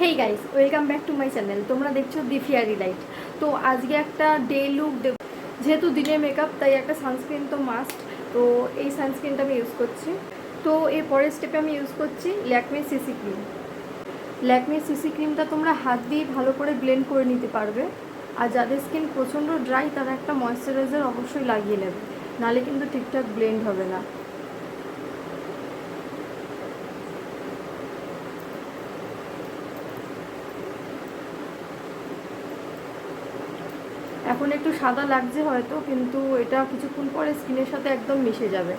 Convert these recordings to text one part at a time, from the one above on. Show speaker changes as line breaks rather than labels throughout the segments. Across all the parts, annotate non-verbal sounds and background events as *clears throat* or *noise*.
Hey guys welcome back to my channel তোমরা দেখছ দি ফিয়ারি light তো আজকে একটা ডে লুক যেহেতু দিনের মেকআপ তাই একটা সানস্ক্রিন তো মাস্ট তো এই সানস্ক্রিনটা আমি ইউজ করছি। তো এর পরের স্টেপে আমি ইউজ করছি Lakme CC cream Lakme CC ক্রিমটা তোমরা হাত দিয়ে ভালো করে ব্লেন্ড করে নিতে পারবে। আর যাদের স্কিন প্রচণ্ড ড্রাই তারা একটা ময়শ্চারাইজার অবশ্যই লাগিয়ে নেবে। নাহলে কিন্তু ঠিকঠাক ব্লেন্ড হবে না। এখন একটু সাদা লাগছে হয়তো, কিন্তু এটা কিছুক্ষণ পরে স্কিনের সাথে একদম মিশে যাবে।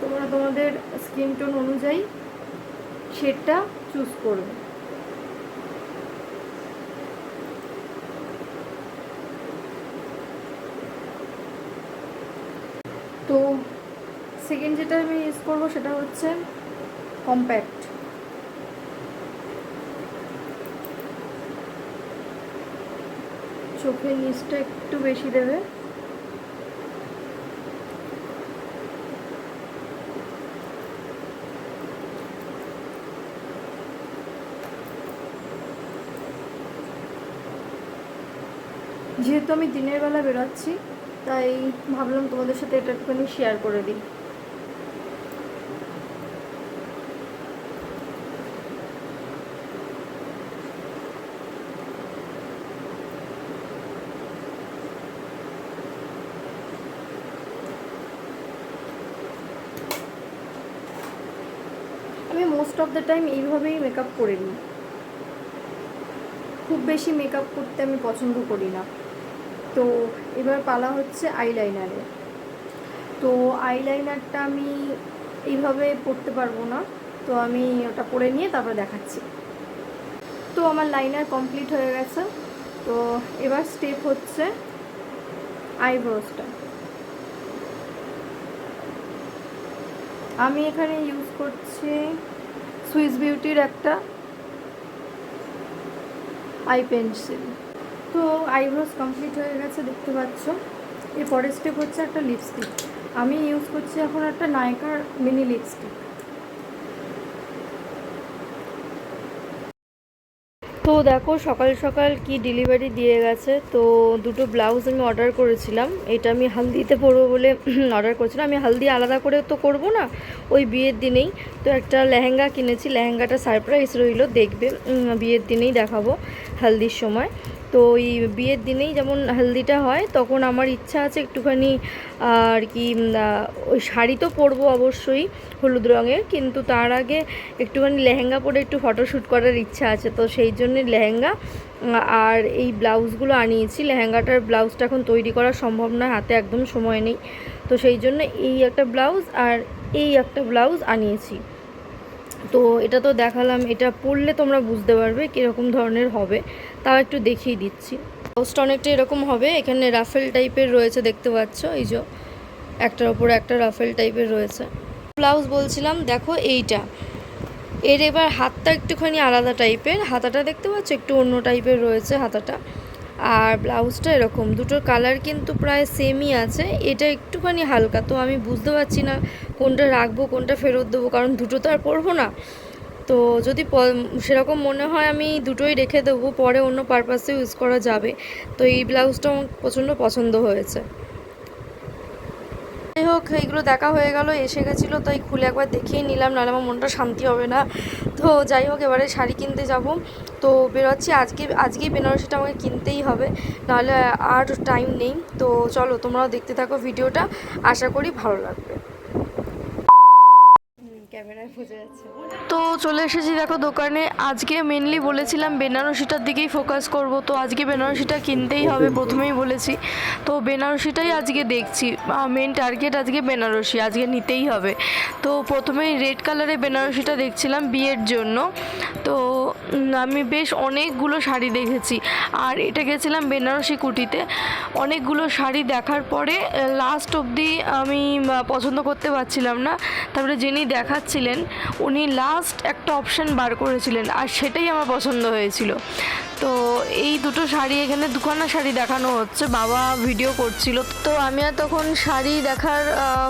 তোমরা তোমাদের স্কিন টোন অনুযায়ী শেডটা চুজ করবে। তো সেকেন্ড যেটা আমি ইউজ করব সেটা হচ্ছে কম্প্যাক্ট। চোখের নিচটা একটু বেশি দেবে। যেহেতু আমি দিনের বেলা বেরোচ্ছি, তাই ভাবলাম তোমাদের সাথে এটা একটুখানি শেয়ার করে দিই। আমি মোস্ট অফ দ্য টাইম এইভাবেই মেকআপ করে নিই। খুব বেশি মেকআপ করতে আমি পছন্দ করি না। তো এবার পালা হচ্ছে আইলাইনারে তো আইলাইনারটা আমি এইভাবে পড়তে পারব না। তো আমি ওটা পরে নিয়ে তারপর দেখাচ্ছি। তো আমার লাইনার কমপ্লিট হয়ে গেছে। তো এবার স্টেপ হচ্ছে আইব্রোসটা আমি এখানে ইউজ করছি সুইস বিউটির একটা আই পেন্সিল তো আইব্রোজ কমপ্লিট হয়ে গেছে, দেখতে পাচ্ছ। এর পরের স্টেপ হচ্ছে একটা লিপস্টিক আমি ইউজ করছি এখন একটা নায়কার মিনি লিপস্টিক তো দেখো, সকাল সকাল কি ডেলিভারি দিয়ে গেছে। তো দুটো ব্লাউজ আমি অর্ডার করেছিলাম। এটা আমি হালদিতে পরবো বলে *clears throat* অর্ডার করেছিলাম। আমি হালদি আলাদা করে তো করব না, ওই বিয়ের দিনেই। তো একটা লেহেঙ্গা কিনেছি। লেহেঙ্গাটা সারপ্রাইজ রইল। দেখবে বিয়ের দিনেই দেখাবো হালদির সময়। তো ওই বিয়ের দিনেই যেমন হালদিটা হয়, তখন আমার ইচ্ছা আছে একটুখানি, আর কি ওই শাড়ি তো পরবো অবশ্যই হলুদ রঙের, কিন্তু তার আগে একটুখানি লেহেঙ্গা পরে একটু ফটোশ্যুট করার ইচ্ছা আছে, তো সেই জন্য লেহেঙ্গা আর এই ব্লাউজগুলো আনিয়েছি। লেহেঙ্গাটার ব্লাউজটা এখন তৈরি করা সম্ভব নয়, হাতে একদম সময় নেই। তো সেই জন্য এই একটা ব্লাউজ আর এই একটা ব্লাউজ আনিয়েছি। তো এটা তো দেখালাম, এটা পরলে তোমরা বুঝতে পারবে কীরকম ধরনের হবে। তাও একটু দেখিয়ে দিচ্ছি। ব্লাউজটা অনেকটা এরকম হবে, এখানে রাফেল টাইপের রয়েছে, দেখতে পাচ্ছ? এই যে, একটার ওপরে একটা রাফেল টাইপের রয়েছে। ব্লাউজ বলছিলাম, দেখো এইটা। এর এবার হাতটা একটুখানি আলাদা টাইপের হাতাটা দেখতে পাচ্ছ? একটু অন্য টাইপের রয়েছে হাতাটা। আর ব্লাউজটা এরকম দুটোর কালার কিন্তু প্রায় সেমই আছে। এটা একটুখানি হালকা, তো আমি বুঝতে পারছি না কোনটা রাখব, কোনটা ফেরত দেবো, কারণ দুটো তো আর পরবো না। তো যদি সেরকম মনে হয় আমি দুটোই রেখে দেবো, পরে অন্য পারপাসে ইউজ করা যাবে। তো এই ব্লাউজটা আমার প্রচণ্ড পছন্দ হয়েছে। হোক, এইগুলো দেখা হয়ে গেল, এসে গেছিল, তাই খুলে একবার দেখেই নিলাম, নাহলে আমার মনটা শান্তি হবে না। তো যাই হোক, এবারে শাড়ি কিনতে যাব। তো বেরোচ্ছি, আজকে আজকেই বেনারসিটা আমাকে কিনতেই হবে, নাহলে আর টাইম নেই। তো চলো, তোমরাও দেখতে থাকো ভিডিওটা, আশা করি ভালো লাগবে। ক্যামেরায় বোঝা যাচ্ছে। তো চলে এসেছি দেখো দোকানে। আজকে মেনলি বলেছিলাম বেনারসিটার দিকেই ফোকাস করব। তো আজকে বেনারসিটা কিনতেই হবে প্রথমেই বলেছি। তো বেনারসিটাই আজকে দেখছি। মেন টার্গেট আজকে বেনারসি আজকে নিতেই হবে। তো প্রথমেই রেড কালারের বেনারসিটা দেখছিলাম বিয়ের জন্য। তো আমি বেশ অনেকগুলো শাড়ি দেখেছি। আর এটা গেছিলাম বেনারসি কুটিতে। অনেকগুলো শাড়ি দেখার পরে লাস্ট অবধি আমি পছন্দ করতে পারছিলাম না। তারপরে যিনি দেখাচ্ছিলেন, উনি লাস্ট একটা অপশান বার করেছিলেন, আর সেটাই আমার পছন্দ হয়েছিল।
তো এই দুটো শাড়ি এখানে দুখানা শাড়ি দেখানো হচ্ছে, বাবা ভিডিও করছিল। তো আমি আর তখন শাড়ি দেখার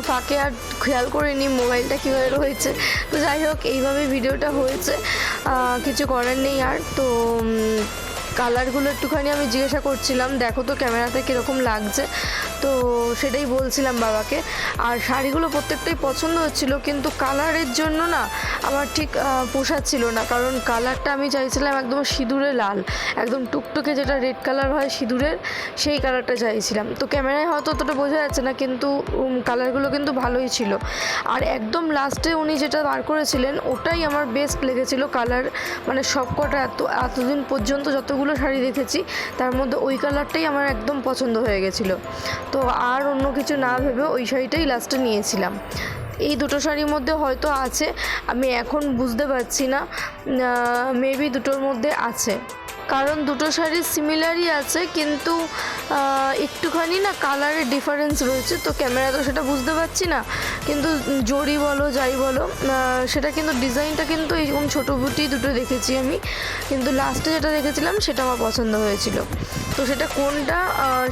ফাঁকে আর খেয়াল করিনি, মোবাইলটা কীভাবে রয়েছে। তো যাই হোক, এইভাবে ভিডিওটা হয়েছে। কিছু করার নেই আর তো উম, কালারগুলো একটুখানি আমি জিজ্ঞাসা করছিলাম, দেখো তো ক্যামেরাতে কীরকম লাগছে? তো সেটাই বলছিলাম বাবাকে। আর শাড়িগুলো প্রত্যেকটাই পছন্দ হচ্ছিল, কিন্তু কালারের জন্য না আমার ঠিক পোষাচ্ছিল না। কারণ কালারটা আমি চাইছিলাম একদম সিঁদুরে লাল, একদম টুকটুকে যেটা রেড কালার হয় সিঁদুরের, সেই কালারটা চাইছিলাম। তো ক্যামেরায় হয়তো অতটা বোঝা যাচ্ছে না, কিন্তু কালারগুলো কিন্তু ভালোই ছিল। আর একদম লাস্টে উনি যেটা বার করেছিলেন, ওটাই আমার বেস্ট লেগেছিল কালার। মানে সবকটা এত, এতদিন পর্যন্ত যতগুলো শাড়ি দেখেছি তার মধ্যে ওই কালারটাই আমার একদম পছন্দ হয়ে গেছিল। তো আর অন্য কিছু না ভেবে ওই শাড়িটাই লাস্টে নিয়েছিলাম। এই দুটো শাড়ির মধ্যে হয়তো আছে, আমি এখন বুঝতে পারছি না মেবি দুটোর মধ্যে আছে। কারণ দুটো শাড়ি সিমিলারই আছে, কিন্তু একটুখানি না কালারের ডিফারেন্স রয়েছে, তো ক্যামেরা তো সেটা বুঝতে পারছি না। কিন্তু জরি বলো, যাই বলো সেটা কিন্তু ডিজাইনটা কিন্তু এইরকম ছোটো বুটি দুটো দেখেছি আমি। কিন্তু লাস্টে যেটা দেখেছিলাম, সেটা আমার পছন্দ হয়েছিল। তো সেটা কোনটা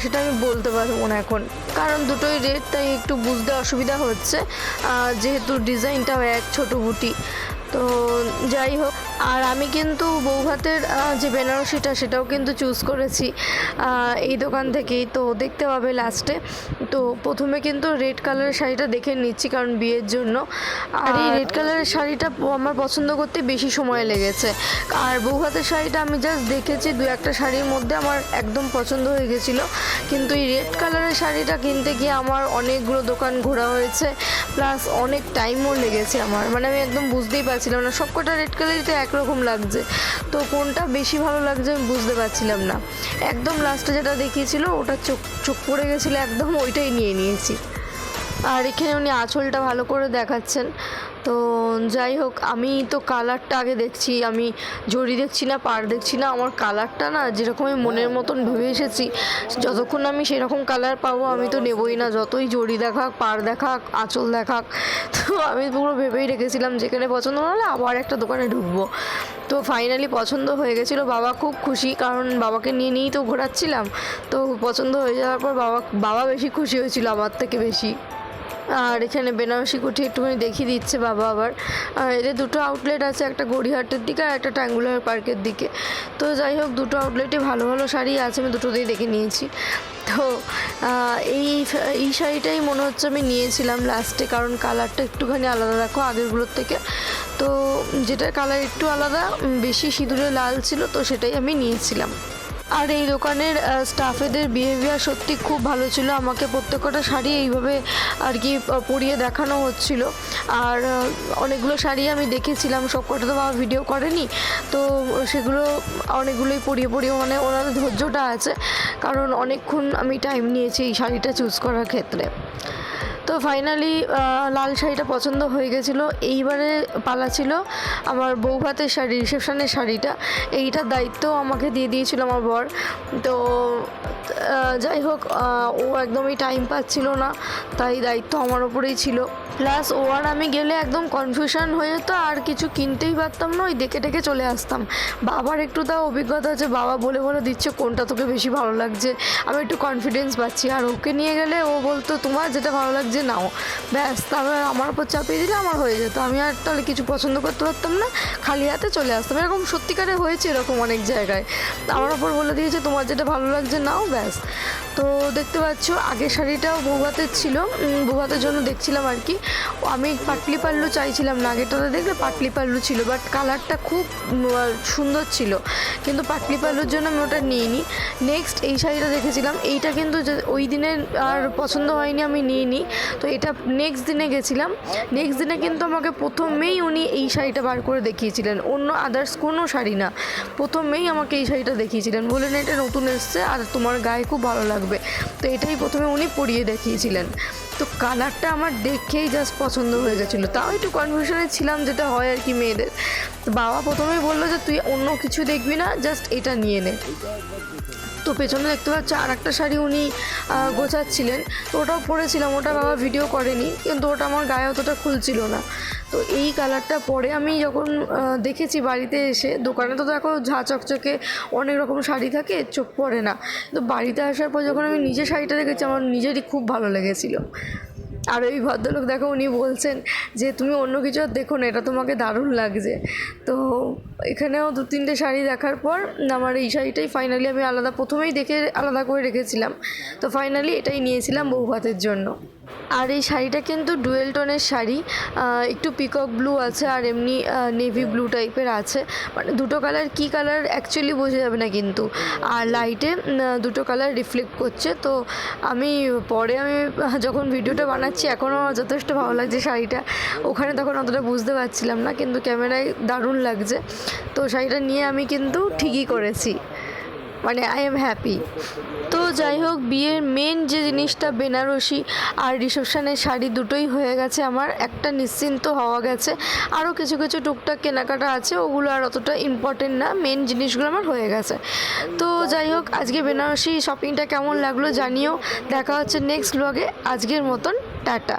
সেটা আমি বলতে পারব না এখন। কারণ দুটোই রেট তাই একটু বুঝতে অসুবিধা হচ্ছে। যেহেতু ডিজাইনটাও এক ছোটো বুটি। তো যাই হোক, আর আমি কিন্তু বৌভাতের ভাতের যে বেনারসিটা সেটাও কিন্তু চুজ করেছি এই দোকান থেকেই। তো দেখতে পাবে লাস্টে তো প্রথমে কিন্তু রেড কালারের শাড়িটা দেখে নিচ্ছি কারণ বিয়ের জন্য। আর এই রেড কালারের শাড়িটা আমার পছন্দ করতে বেশি সময় লেগেছে। আর বৌভাতের শাড়িটা আমি জাস্ট দেখেছি, দু একটা শাড়ির মধ্যে আমার একদম পছন্দ হয়ে গেছিল। কিন্তু এই রেড কালারের শাড়িটা কিনতে গিয়ে আমার অনেকগুলো দোকান ঘোরা হয়েছে প্লাস অনেক টাইমও লেগেছে আমার। মানে আমি একদম বুঝতেই পারছিলাম না, সবকটা রেড কালারই তো একরকম লাগছে। তো কোনটা বেশি ভালো লাগছে আমি বুঝতে পারছিলাম না। একদম লাস্টে যেটা দেখিয়েছিল, ওটা চোখ চোখ পড়ে গেছিল একদম, ওইটাই নিয়ে নিয়েছি। আর এখানে উনি আঁচলটা ভালো করে দেখাচ্ছেন। তো যাই হোক, আমি তো কালারটা আগে দেখছি, আমি জড়ি দেখছি না পার দেখছি না, আমার কালারটা না যেরকম আমি মনের মতন ভেবে এসেছি, যতক্ষণ আমি সেরকম কালার পাবো, আমি তো নেবই না। যতই জড়ি দেখাক পার দেখাক, আঁচল দেখাক, তো আমি পুরো ভেবেই রেখেছিলাম, যেখানে পছন্দ না হলে আবার একটা দোকানে ঢুকবো। তো ফাইনালি পছন্দ হয়ে গেছিল, বাবা খুব খুশি কারণ বাবাকে নিয়ে, নিয়েই তো ঘোরাচ্ছিলাম। তো পছন্দ হয়ে যাওয়ার পর বাবা বাবা বেশি খুশি হয়েছিল আমার থেকে বেশি। আর এখানে বেনারসি কুঠি একটুখানি দেখিয়ে দিচ্ছে বাবা আবার। এদের দুটো আউটলেট আছে, একটা গড়িয়াহাটের দিকে আর একটা ট্যাঙ্গুলার পার্কের দিকে। তো যাই হোক, দুটো আউটলেটে ভালো ভালো শাড়ি আছে, আমি দুটোতেই দেখে নিয়েছি। তো এই এই শাড়িটাই মনে হচ্ছে আমি নিয়েছিলাম লাস্টে কারণ কালারটা একটুখানি আলাদা, দেখো আগেরগুলোর থেকে। তো, যেটার কালার একটু আলাদা বেশি সিঁদুরে লাল ছিল, তো সেটাই আমি নিয়েছিলাম। আর এই দোকানের স্টাফেদের বিহেভিয়ার সত্যি খুব ভালো ছিল। আমাকে প্রত্যেকটা শাড়ি এইভাবে আর কি পরিয়ে দেখানো হচ্ছিল। আর অনেকগুলো শাড়ি আমি দেখেছিলাম সব কটা তো বাবা ভিডিও করেনি। তো সেগুলো অনেকগুলোই পরিয়ে পরিয়ে মানে ওনাদের ধৈর্যটা আছে। কারণ অনেকক্ষণ আমি টাইম নিয়েছি এই শাড়িটা চুজ করার ক্ষেত্রে। তো ফাইনালি লাল শাড়িটা পছন্দ হয়ে গেছিল। এইবারে পালা ছিল আমার বৌভাতের শাড়ি, রিসেপশনের শাড়িটা। এইটার দায়িত্ব আমাকে দিয়ে দিয়েছিল আমার বর। তো যাই হোক ও একদমই টাইম পাচ্ছিল না, তাই দায়িত্ব আমার ওপরেই ছিল। প্লাস ও আর আমি গেলে একদম কনফিউশন হয়ে যেত আর কিছু কিনতেই পারতাম না, ওই দেখে ডেকে চলে আসতাম। বাবার একটু তাও অভিজ্ঞতা আছে, বাবা বলে বলে দিচ্ছে, কোনটা তোকে বেশি ভালো লাগছে? আমি একটু কনফিডেন্স পাচ্ছি, আর ওকে নিয়ে গেলে ও বলতো, তোমার যেটা ভালো লাগছে নাও। ব্যাস, তারপরে আমার উপর চাপিয়ে দিলে আমার হয়ে যেত। আমি আর তাহলে কিছু পছন্দ করতে পারতাম না, খালি হাতে চলে আসতাম। এরকম সত্যিকারে হয়েছে এরকম অনেক জায়গায়। আমার ওপর বলে দিয়েছে, তোমার যেটা ভালো লাগছে নাও, ব্যাস। তো দেখতে পাচ্ছ, আগের শাড়িটাও বৌভাতের ছিল। বৌভাতের জন্য দেখছিলাম আর কি। আমি পাটলি পাল্লু চাইছিলাম না আগেরটাতে দেখলে পাটলি পাল্লু ছিল বাট কালারটা খুব সুন্দর ছিল। কিন্তু পাটলি পাল্লুর জন্য আমি ওটা নিইনি। নেক্সট এই শাড়িটা দেখেছিলাম, এইটা কিন্তু ওই দিনে আর পছন্দ হয়নি, আমি নিইনি। তো এটা নেক্সট দিনে গেছিলাম। নেক্সট দিনে কিন্তু আমাকে প্রথমেই উনি এই শাড়িটা বার করে দেখিয়েছিলেন। অন্য আদার্স কোনো শাড়ি না। প্রথমেই আমাকে এই শাড়িটা দেখিয়েছিলেন। বললেন, এটা নতুন এসছে আর তোমার গায়ে খুব ভালো লাগবে। তো এটাই প্রথমে উনি পরিয়ে দেখিয়েছিলেন। তো কালারটা আমার দেখেই জাস্ট পছন্দ হয়ে গেছিল। তাও একটু কনফিউশনে ছিলাম যেটা হয় আর কি মেয়েদের। তো বাবা প্রথমেই বলল যে, তুই অন্য কিছু দেখবি না জাস্ট এটা নিয়ে নে। তো পেছনে দেখতে পাচ্ছ আর একটা শাড়ি উনি গোছাচ্ছিলেন। তো ওটাও পরেছিলাম, ওটা বাবা ভিডিও করেনি, কিন্তু ওটা আমার গায়ে অতটা খুলছিল না। তো এই কালারটা পরে আমি যখন দেখেছি বাড়িতে এসে, দোকানে তো দেখো ঝা চকচকে অনেক রকম শাড়ি থাকে, চোখ পড়ে না। তো বাড়িতে আসার পর যখন আমি নিজে শাড়িটা দেখেছি, আমার নিজেরই খুব ভালো লেগেছিলো। আর ওই ভদ্রলোক দেখো উনি বলছেন যে, তুমি অন্য কিছু আর দেখো না, এটা তোমাকে দারুণ লাগছে। তো এখানেও দু তিনটে শাড়ি দেখার পর আমার এই শাড়িটাই ফাইনালি আমি আলাদা, প্রথমেই দেখে আলাদা করে রেখেছিলাম। তো ফাইনালি এটাই নিয়েছিলাম বউ ভাতের জন্য। আর এই শাড়িটা কিন্তু ডুয়েল টোনের শাড়ি একটু পিকক ব্লু আছে আর এমনি নেভি ব্লু টাইপের আছে। মানে দুটো কালার কী কালার অ্যাকচুয়ালি বোঝা যাবে না কিন্তু। আর লাইটে দুটো কালার রিফ্লেক্ট করছে। তো আমি, পরে আমি, যখন ভিডিওটা বানাচ্ছি এখনও আমার যথেষ্ট ভালো লাগছে শাড়িটা। ওখানে তখন অতটা বুঝতে পারছিলাম না, কিন্তু ক্যামেরায় দারুণ লাগছে। তো শাড়িটা নিয়ে আমি কিন্তু ঠিকই করেছি। মানে আই এম হ্যাপি তো যাই হোক, বিয়ের মেন যে জিনিসটা বেনারসি আর রিসেপশানের শাড়ি দুটোই হয়ে গেছে আমার। একটা নিশ্চিন্ত হওয়া গেছে। আরও কিছু কিছু টুকটাক কেনাকাটা আছে, ওগুলো আর অতটা ইম্পর্টেন্ট না। মেন জিনিসগুলো আমার হয়ে গেছে। তো যাই হোক, আজকে বেনারসি শপিংটা কেমন লাগল জানিও। দেখা হচ্ছে নেক্সট ব্লগে আজকের মতন টাটা।